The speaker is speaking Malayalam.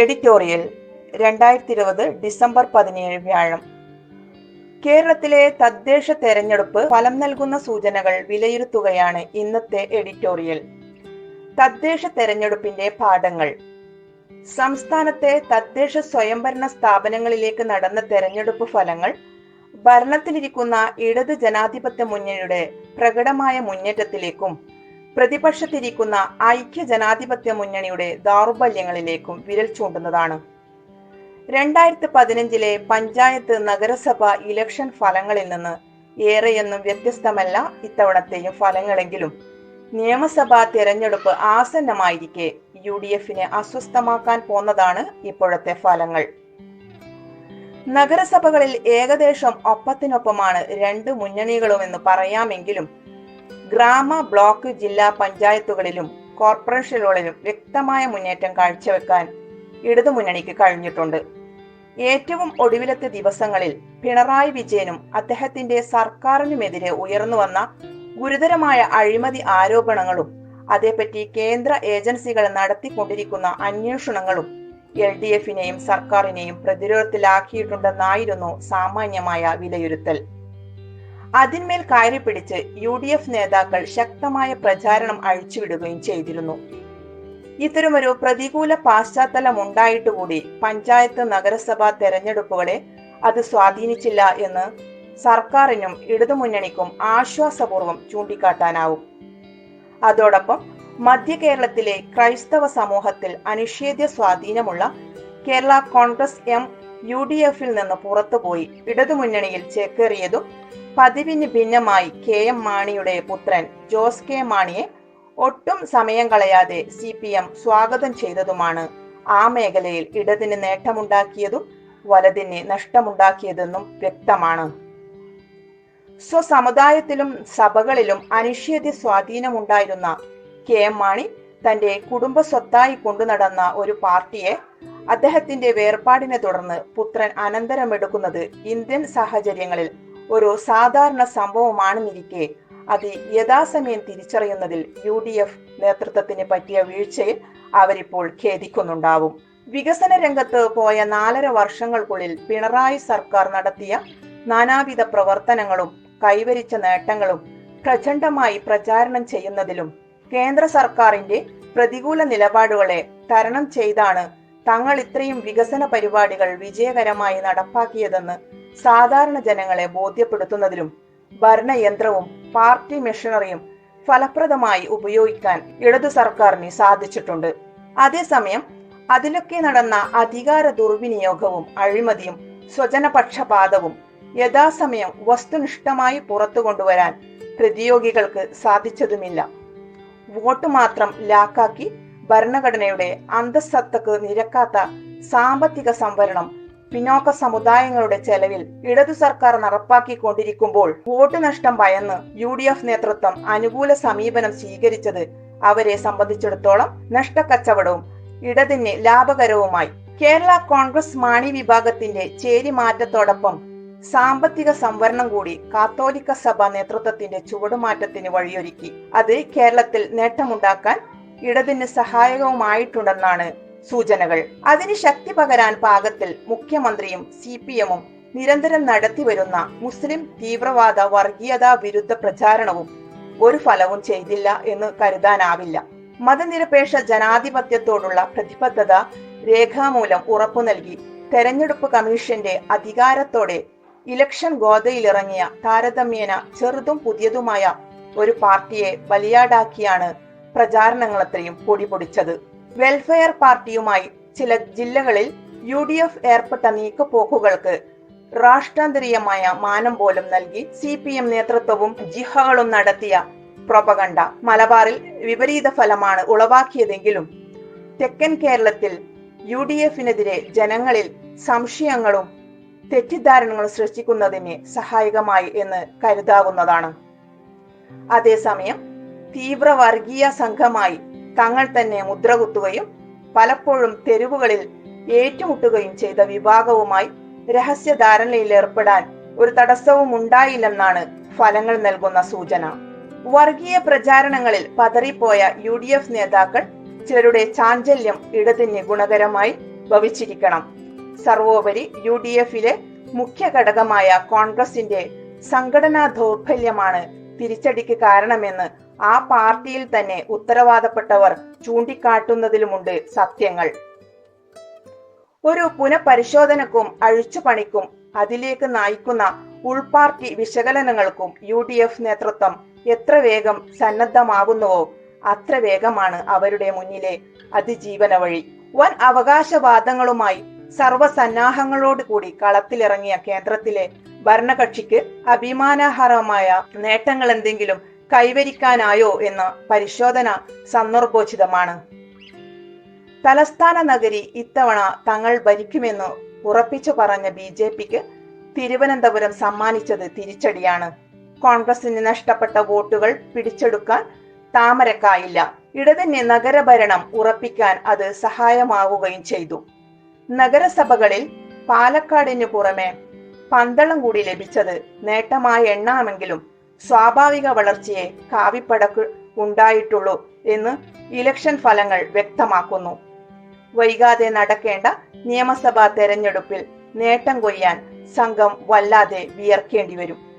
എഡിറ്റോറിയൽ രണ്ടായിരത്തി ഇരുപത് ഡിസംബർ പതിനേഴ് വ്യാഴം. കേരളത്തിലെ തദ്ദേശ തെരഞ്ഞെടുപ്പ് ഫലം നൽകുന്ന സൂചനകൾ വിലയിരുത്തുകയാണ് ഇന്നത്തെ എഡിറ്റോറിയൽ. തദ്ദേശ തെരഞ്ഞെടുപ്പിന്റെ പാഠങ്ങൾ. സംസ്ഥാനത്തെ തദ്ദേശ സ്വയംഭരണ സ്ഥാപനങ്ങളിലേക്ക് നടന്ന തെരഞ്ഞെടുപ്പ് ഫലങ്ങൾ ഭരണത്തിലിരിക്കുന്ന ഇടത് ജനാധിപത്യ മുന്നണിയുടെ പ്രകടമായ മുന്നേറ്റത്തിലേക്കും പ്രതിപക്ഷത്തിരിക്കുന്ന ഐക്യ ജനാധിപത്യ മുന്നണിയുടെ ദൗർബല്യങ്ങളിലേക്കും വിരൽ ചൂണ്ടുന്നതാണ്. രണ്ടായിരത്തി പതിനഞ്ചിലെ പഞ്ചായത്ത് നഗരസഭ ഇലക്ഷൻ ഫലങ്ങളിൽ നിന്ന് ഏറെയൊന്നും വ്യത്യസ്തമല്ല ഇത്തവണത്തെയും ഫലങ്ങളെങ്കിലും. നിയമസഭാ തിരഞ്ഞെടുപ്പ് ആസന്നമായിരിക്കെ യു ഡി എഫിനെ അസ്വസ്ഥമാക്കാൻ പോന്നതാണ് ഇപ്പോഴത്തെ ഫലങ്ങൾ. നഗരസഭകളിൽ ഏകദേശം ഒപ്പത്തിനൊപ്പമാണ് രണ്ട് മുന്നണികളുമെന്ന് പറയാമെങ്കിലും ഗ്രാമ ബ്ലോക്ക് ജില്ലാ പഞ്ചായത്തുകളിലും കോർപ്പറേഷനുകളിലും വ്യക്തമായ മുന്നേറ്റം കാഴ്ചവെക്കാൻ ഇടതുമുന്നണിക്ക് കഴിഞ്ഞിട്ടുണ്ട്. ഏറ്റവും ഒടുവിലത്തെ ദിവസങ്ങളിൽ പിണറായി വിജയനും അദ്ദേഹത്തിന്റെ സർക്കാരിനുമെതിരെ ഉയർന്നു വന്ന ഗുരുതരമായ അഴിമതി ആരോപണങ്ങളും അതേപ്പറ്റി കേന്ദ്ര ഏജൻസികൾ നടത്തിക്കൊണ്ടിരിക്കുന്ന അന്വേഷണങ്ങളും എൽ ഡി എഫിനെയും സർക്കാരിനെയും പ്രതിരോധത്തിലാക്കിയിട്ടുണ്ടെന്നായിരുന്നു സാമാന്യമായ വിലയിരുത്തൽ. അതിന്മേൽ കയറി പിടിച്ച് യു ഡി എഫ് നേതാക്കൾ ശക്തമായ പ്രചാരണം അഴിച്ചുവിടുകയും ചെയ്തിരുന്നു. ഇത്തരമൊരു പ്രതികൂല പാശ്ചാത്തലം ഉണ്ടായിട്ടുകൂടി പഞ്ചായത്ത് നഗരസഭാ തെരഞ്ഞെടുപ്പുകളെ അത് സ്വാധീനിച്ചില്ല എന്ന് സർക്കാരിനും ഇടതുമുന്നണിക്കും ആശ്വാസപൂർവം ചൂണ്ടിക്കാട്ടാനാവും. അതോടൊപ്പം മധ്യ കേരളത്തിലെ ക്രൈസ്തവ സമൂഹത്തിൽ അനിഷേധ്യ സ്വാധീനമുള്ള Kerala Congress M U D എഫിൽ നിന്ന് പുറത്തുപോയി ഇടതുമുന്നണിയിൽ ചേക്കേറിയതും പതിവിന് ഭിന്നമായി കെ എം മാണിയുടെ പുത്രൻ ജോസ് കെ മാണിയെ ഒട്ടും സമയം കളയാതെ സി പി എം സ്വാഗതം ചെയ്തതുമാണ് ആ മേഖലയിൽ ഇടതിന് നേട്ടമുണ്ടാക്കിയതും വലതിന് നഷ്ടമുണ്ടാക്കിയതെന്നും വ്യക്തമാണ്. സ്വസമുദായത്തിലും സഭകളിലും അനിഷേധ്യ സ്വാധീനമുണ്ടായിരുന്ന കെ എം മാണി തന്റെ കുടുംബ സ്വത്തായി കൊണ്ടുനടന്ന ഒരു പാർട്ടിയെ അദ്ദേഹത്തിന്റെ വേർപാടിനെ തുടർന്ന് പുത്രൻ അനന്തരമെടുക്കുന്നത് ഇന്ത്യൻ സാഹചര്യങ്ങളിൽ ഒരു സാധാരണ സംഭവമാണെന്നിരിക്കെ. അത് യഥാസമയം തിരിച്ചറിയുന്നതിൽ യു ഡി എഫ് നേതൃത്വത്തിന് പറ്റിയ വീഴ്ചയിൽ അവരിപ്പോൾ ഖേദിക്കുന്നുണ്ടാവും. വികസന രംഗത്ത് പോയ നാലര വർഷങ്ങൾക്കുള്ളിൽ പിണറായി സർക്കാർ നടത്തിയ നാനാവിധ പ്രവർത്തനങ്ങളും കൈവരിച്ച നേട്ടങ്ങളും പ്രചണ്ഡമായി പ്രചാരണം ചെയ്യുന്നതിലും കേന്ദ്ര സർക്കാരിന്റെ പ്രതികൂല നിലപാടുകളെ തരണം ചെയ്താണ് തങ്ങൾ ഇത്രയും വികസന പരിപാടികൾ വിജയകരമായി നടപ്പാക്കിയതെന്ന് സാധാരണ ജനങ്ങളെ ബോധ്യപ്പെടുത്തുന്നതിലും ഭരണയന്ത്രവും പാർട്ടി മെഷീനറിയും ഫലപ്രദമായി ഉപയോഗിക്കാൻ ഇടതു സർക്കാരിന് സാധിച്ചിട്ടുണ്ട്. അതേസമയം അതിലൊക്കെ നടന്ന അധികാര ദുർവിനിയോഗവും അഴിമതിയും സ്വജനപക്ഷപാതവും യഥാസമയം വസ്തുനിഷ്ഠമായി പുറത്തു കൊണ്ടുവരാൻ പ്രതിയോഗികൾക്ക് സാധിച്ചതുമില്ല. വോട്ട് മാത്രം ലാക്കാക്കി ഭരണഘടനയുടെ അന്തസ്സത്തക്ക് നിരക്കാത്ത സാമ്പത്തിക സംവരണം പിന്നോക്ക സമുദായങ്ങളുടെ ചെലവിൽ ഇടതു സർക്കാർ നടപ്പാക്കിക്കൊണ്ടിരിക്കുമ്പോൾ വോട്ട് നഷ്ടം ഭയന്ന് യു ഡി എഫ് നേതൃത്വം അനുകൂല സമീപനം സ്വീകരിച്ചത് അവരെ സംബന്ധിച്ചിടത്തോളം നഷ്ടക്കച്ചവടവും ഇടതിന് ലാഭകരവുമായി. കേരള കോൺഗ്രസ് മാണി വിഭാഗത്തിന്റെ ചേരി മാറ്റത്തോടൊപ്പം സാമ്പത്തിക സംവരണം കൂടി കാത്തോലിക്ക സഭ നേതൃത്വത്തിന്റെ ചുവടുമാറ്റത്തിന് വഴിയൊരുക്കി. അത് കേരളത്തിൽ നേട്ടമുണ്ടാക്കാൻ ഇടതിന് സഹായകവുമായിട്ടുണ്ടെന്നാണ് സൂചനകൾ. അതിന് ശക്തി പകരാൻ പാകത്തിൽ മുഖ്യമന്ത്രിയും സി പി എമ്മും നിരന്തരം നടത്തിവരുന്ന മുസ്ലിം തീവ്രവാദ വർഗീയതാ വിരുദ്ധ പ്രചാരണവും ഒരു ഫലവും ചെയ്തില്ല എന്ന് കരുതാനാവില്ല. മതനിരപേക്ഷ ജനാധിപത്യത്തോടുള്ള പ്രതിബദ്ധത രേഖാമൂലം ഉറപ്പു നൽകി തെരഞ്ഞെടുപ്പ് കമ്മീഷന്റെ അധികാരത്തോടെ ഇലക്ഷൻ ഗോതയിലിറങ്ങിയ താരതമ്യേന ചെറുതും പുതിയതുമായ ഒരു പാർട്ടിയെ ബലിയാടാക്കിയാണ് പ്രചാരണങ്ങളത്രയും പൊടിപൊടിച്ചത്. വെൽഫെയർ പാർട്ടിയുമായി ചില ജില്ലകളിൽ യു ഡി എഫ് ഏർപ്പെട്ട നീക്കുപോക്കുകൾക്ക് രാഷ്ട്രാന്തരീയമായ മാനം പോലും നൽകി സി പി എം നേതൃത്വവും ജിഹകളും നടത്തിയ പ്രൊപകണ്ട മലബാറിൽ വിപരീത ഫലമാണ് ഉളവാക്കിയതെങ്കിലും തെക്കൻ കേരളത്തിൽ യു ഡി എഫിനെതിരെ ജനങ്ങളിൽ സംശയങ്ങളും തെറ്റിദ്ധാരണകളും സൃഷ്ടിക്കുന്നതിന് സഹായകമായി എന്ന് കരുതാവുന്നതാണ്. അതേസമയം തീവ്ര വർഗീയ സംഘമായി തങ്ങൾ തന്നെ മുദ്രകുത്തുകയും പലപ്പോഴും തെരുവുകളിൽ ഏറ്റുമുട്ടുകയും ചെയ്ത വിഭാഗവുമായി രഹസ്യധാരണയിൽ ഏർപ്പെടാൻ ഒരു തടസ്സവും ഉണ്ടായില്ലെന്നാണ് ഫലങ്ങൾ നൽകുന്ന സൂചന. വർഗീയ പ്രചാരണങ്ങളിൽ പതറിപ്പോയ യു ഡി എഫ് നേതാക്കൾ ചിലരുടെ ചാഞ്ചല്യം ഇടതിന് ഗുണകരമായി ഭവിച്ചിരിക്കണം. സർവോപരി യു ഡി എഫിലെ മുഖ്യ ഘടകമായ കോൺഗ്രസിന്റെ സംഘടനാ ദൗർബല്യമാണ് തിരിച്ചടിക്ക് കാരണമെന്ന് ആ പാർട്ടിയിൽ തന്നെ ഉത്തരവാദപ്പെട്ടവർ ചൂണ്ടിക്കാട്ടുന്നതിലുമുണ്ട് സത്യങ്ങൾ. ഒരു പുനഃപരിശോധനക്കും അഴിച്ചുപണിക്കും അതിലേക്ക് നയിക്കുന്ന ഉൾപാർട്ടി വിശകലനങ്ങൾക്കും യു ഡി എഫ് നേതൃത്വം എത്ര വേഗം സന്നദ്ധമാകുന്നുവോ അത്ര വേഗമാണ് അവരുടെ മുന്നിലെ അതിജീവന വഴി. വൻ അവകാശവാദങ്ങളുമായി സർവസന്നാഹങ്ങളോട് കൂടി കളത്തിലിറങ്ങിയ കേന്ദ്രത്തിലെ ഭരണകക്ഷിക്ക് അഭിമാനഹരമായ നേട്ടങ്ങൾ എന്തെങ്കിലും കൈവരിക്കാനായോ എന്ന പരിശോധന സന്ദർഭോചിതമാണ്. തലസ്ഥാന നഗരി ഇത്തവണ തങ്ങൾ ഭരിക്കുമെന്ന് ഉറപ്പിച്ചു പറഞ്ഞ ബി ജെ പിക്ക് തിരുവനന്തപുരം സമ്മാനിച്ചത് തിരിച്ചടിയാണ്. കോൺഗ്രസിന് നഷ്ടപ്പെട്ട വോട്ടുകൾ പിടിച്ചെടുക്കാൻ താമരക്കായില്ല. ഇടതിന് നഗരഭരണം ഉറപ്പിക്കാൻ അത് സഹായമാവുകയും ചെയ്തു. നഗരസഭകളിൽ പാലക്കാടിന് പുറമെ പന്തളം കൂടി ലഭിച്ചത് നേട്ടമായി എണ്ണാമെങ്കിലും സ്വാഭാവിക വളർച്ചയെ കാവിപ്പടക്ക് ഉണ്ടായിട്ടുള്ളൂ എന്ന് ഇലക്ഷൻ ഫലങ്ങൾ വ്യക്തമാക്കുന്നു. വൈകാതെ നടക്കേണ്ട നിയമസഭാ തെരഞ്ഞെടുപ്പിൽ നേട്ടം കൊയ്യാൻ സംഘം വല്ലാതെ വിയർക്കേണ്ടി വരും.